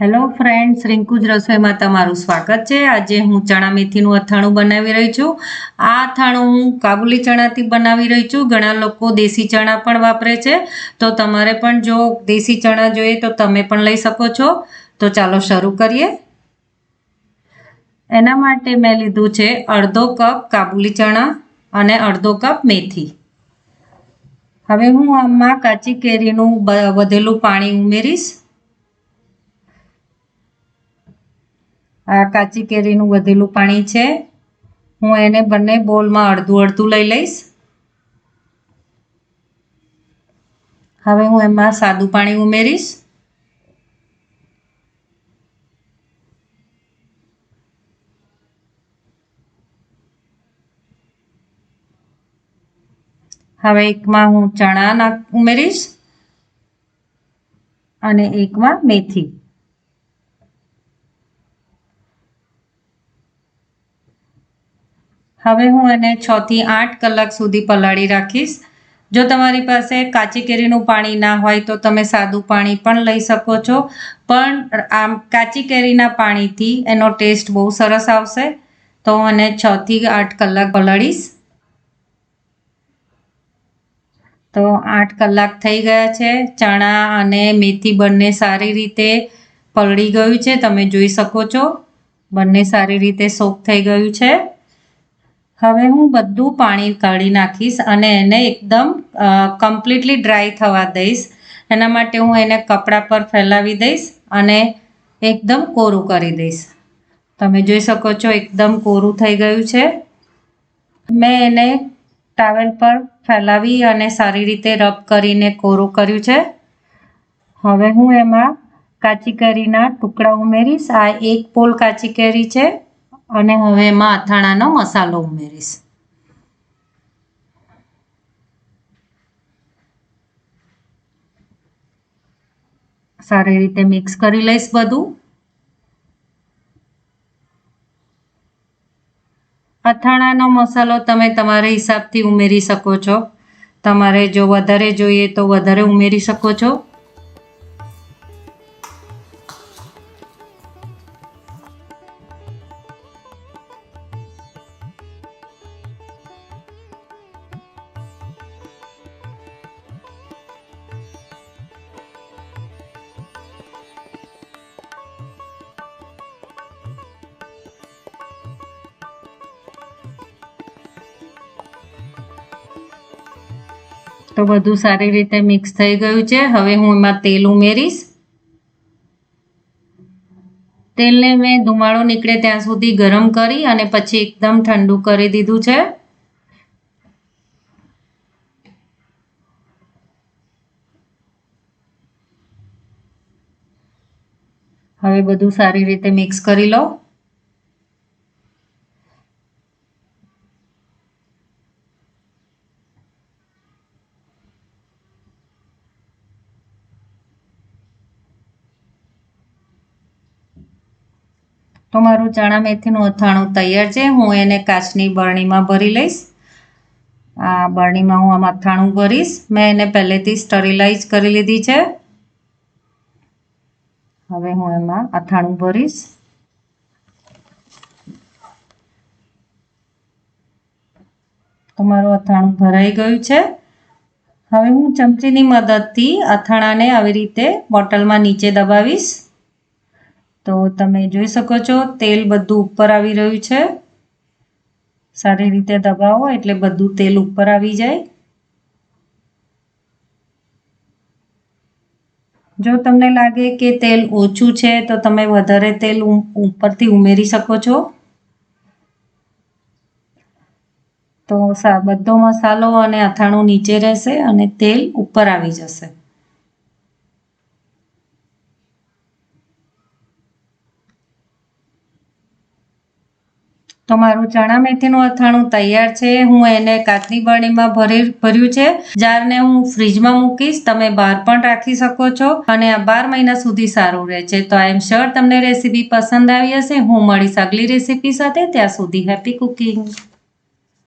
Hello friends રિંકુજ રસોઈમાં તમારું સ્વાગત છે. આજે હું ચણા મેથીનું અથાણું બનાવી રહી છું. આ અથાણું હું કાબુલી ચણાથી બનાવી રહી છું. ઘણા લોકો દેશી ચણા પણ વાપરે છે. તો તમારે પણ જો દેશી ચણા જોઈએ તો તમે પણ લઈ શકો છો. તો ચાલો શરૂ કરીએ. એના માટે મેં લીધું છે અડધો કપ કાબુલી ચણા અને અડધો કપ મેથી. હવે હું આમાં કાચી કેરીનું વધેલું પાણી ઉમેરીશ. આ કાચી કેરીનું વધેલું પાણી છે. હું એને બંને બોલમાં અડધું અડધું લઈ લઈશ. હવે હું એમાં સાદું પાણી ઉમેરીશ. હવે એકમાં હું ચણા ઉમેરીશ. અને એકમાં મેથી. હવે હું એને છ થી આઠ કલાક સુધી પલાળી રાખીશ. જો તમારી પાસે કાચી કેરીનું પાણી ના હોય તો તમે સાદું પાણી પણ લઈ શકો છો. પણ આમ કાચી કેરીના પાણીથી એનો ટેસ્ટ બહુ સરસ આવશે. તો હું એને છ થી આઠ કલાક પલાળીશ. તો આઠ કલાક થઈ ગયા છે. ચણા અને મેથી બંને સારી રીતે પલળી ગયું છે. તમે જોઈ શકો છો. બંને સારી રીતે સોક થઈ ગયું છે. હવે હું બધું પાણી કાઢી નાખીશ અને એને એકદમ કમ્પ્લીટલી ડ્રાય થવા દઈશ. એના માટે હું એને કપડા પર ફેલાવી દઈશ અને એકદમ કોરું કરી દઈશ. તમે જોઈ શકો છો એકદમ કોરું થઈ ગયું છે. મેં એને ટાવેલ પર ફેલાવી અને સારી રીતે રબ કરીને કોરું કર્યું છે. હવે હું એમાં કાચી કેરીના ટુકડા ઉમેરીશ. આ એક પોલ કાચી કેરી છે. અને હવે એમાં અથાણાનો મસાલો ઉમેરીશ. સારી રીતે મિક્સ કરી લઈશ બધું. અથાણાનો મસાલો તમે તમારા હિસાબથી ઉમેરી શકો છો. તમારે જો વધારે જોઈએ તો વધારે ઉમેરી શકો છો. તો બધું સારી રીતે મિક્સ થઈ ગયું છે. હવે હું એમાં તેલ ઉમેરીશ. તેલને મેં ધુમાડો નીકળે ત્યાં સુધી ગરમ કરી અને પછી એકદમ ઠંડુ કરી દીધું છે. હવે બધું સારી રીતે મિક્સ કરી લો. તો મારું ચણા મેથીનું અથાણું તૈયાર છે. હું એને કાચની બરણીમાં ભરી લઈશ. આ બરણીમાં હું આમ અથાણું ભરીશ. મેં એને પહેલેથી સ્ટરીલાઇઝ કરી લીધી છે. હવે હું એમાં અથાણું ભરીશ. તો મારું અથાણું ભરાઈ ગયું છે. હવે હું ચમચીની મદદથી અથાણાને આવી રીતે બોટલમાં નીચે દબાવીશ. તો તમે જોઈ શકો છો, તેલ બધું ઉપર આવી રહ્યું છે. સારી રીતે દબાવો એટલે બધું તેલ ઉપર આવી જાય. જો તમને લાગે કે તેલ ઓછું છે, તો તમે વધારે તેલ ઉપરથી ઉમેરી શકો છો. તો બધો મસાલો અને અથાણું નીચે રહેશે અને તેલ ઉપર આવી જશે. તો મારું ચણા મેથીનું અથાણું તૈયાર છે. હું એને કાચની બરણીમાં ભરી ભર્યું છે. જારને હું ફ્રીજમાં મૂકીશ. તમે બહાર પણ રાખી શકો છો અને આ બાર મહિના સુધી સારું રહે છે તો આઈ એમ શ્યોર તમને રેસીપી પસંદ આવી હશે. હું મળીશ આગલી રેસીપી સાથે. ત્યાં સુધી હેપી કુકિંગ.